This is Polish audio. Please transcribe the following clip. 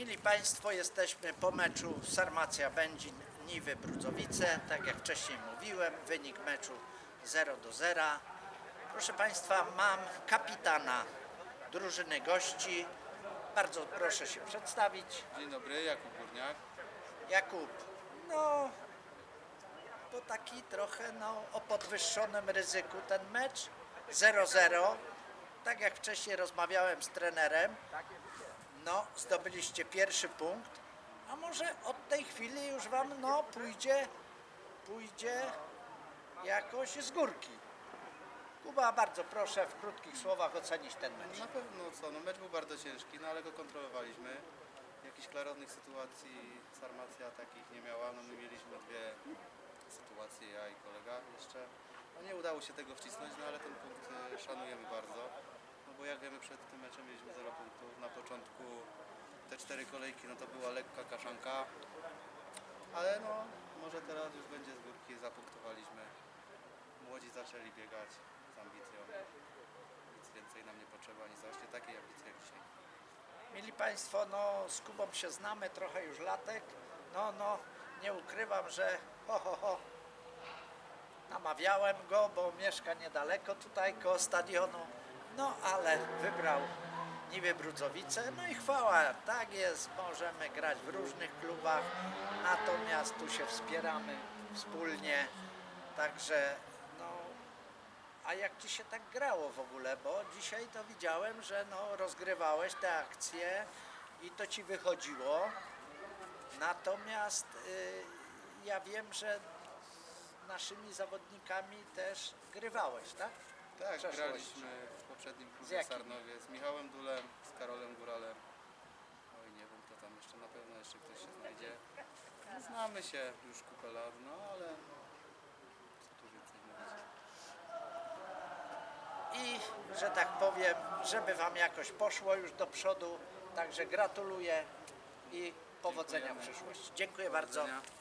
Mili Państwo, jesteśmy po meczu Sarmacja Będzin Niwy Brudzowice. Tak jak wcześniej mówiłem, wynik meczu 0 do 0. Proszę Państwa, mam kapitana drużyny gości. Bardzo proszę się przedstawić. Dzień dobry, Jakub Górniak. Jakub, no to taki trochę no, o podwyższonym ryzyku ten mecz 0-0. Tak jak wcześniej rozmawiałem z trenerem, no zdobyliście pierwszy punkt, a może od tej chwili już wam no pójdzie, pójdzie jakoś z górki. Kuba, bardzo proszę w krótkich słowach ocenić ten mecz. Na pewno co, no mecz był bardzo ciężki, no ale go kontrolowaliśmy. Jakichś klarownych sytuacji Sarmacja takich nie miała, no my mieliśmy dwie sytuacje, ja i kolega jeszcze. No nie udało się tego wcisnąć, no ale ten punkt e, szanujemy bardzo. No bo jak wiemy przed tym meczem mieliśmy 0 Na początku te cztery kolejki no to była lekka kaszanka. Ale no może teraz już będzie z górki, zapunktowaliśmy. Młodzi zaczęli biegać z ambicją. Nic więcej nam nie potrzeba, ani właśnie takiej ambicji jak dzisiaj. Mili Państwo, no z Kubą się znamy trochę już latek. No, no, nie ukrywam, że ho, ho, ho. Namawiałem go, bo mieszka niedaleko tutaj, koło stadionu. No, ale wybrał Niwy Brudzowice. No i chwała, tak jest, możemy grać w różnych klubach, natomiast tu się wspieramy wspólnie. Także, no, a jak ci się tak grało w ogóle? Bo dzisiaj to widziałem, że no, rozgrywałeś te akcje i to ci wychodziło. Natomiast y, ja wiem, że naszymi zawodnikami też grywałeś, tak? Tak, graliśmy w poprzednim Z klubie jakim? Sarnowie z Michałem Dulem, z Karolem Góralem. Oj, nie wiem, kto tam jeszcze, na pewno jeszcze ktoś się znajdzie. No, znamy się już kupę lat, no ale co tu więcej mówić. I, że tak powiem, żeby Wam jakoś poszło już do przodu. Także gratuluję i powodzenia w Dziękujemy. przyszłości. Dziękuję bardzo. Powodzenia.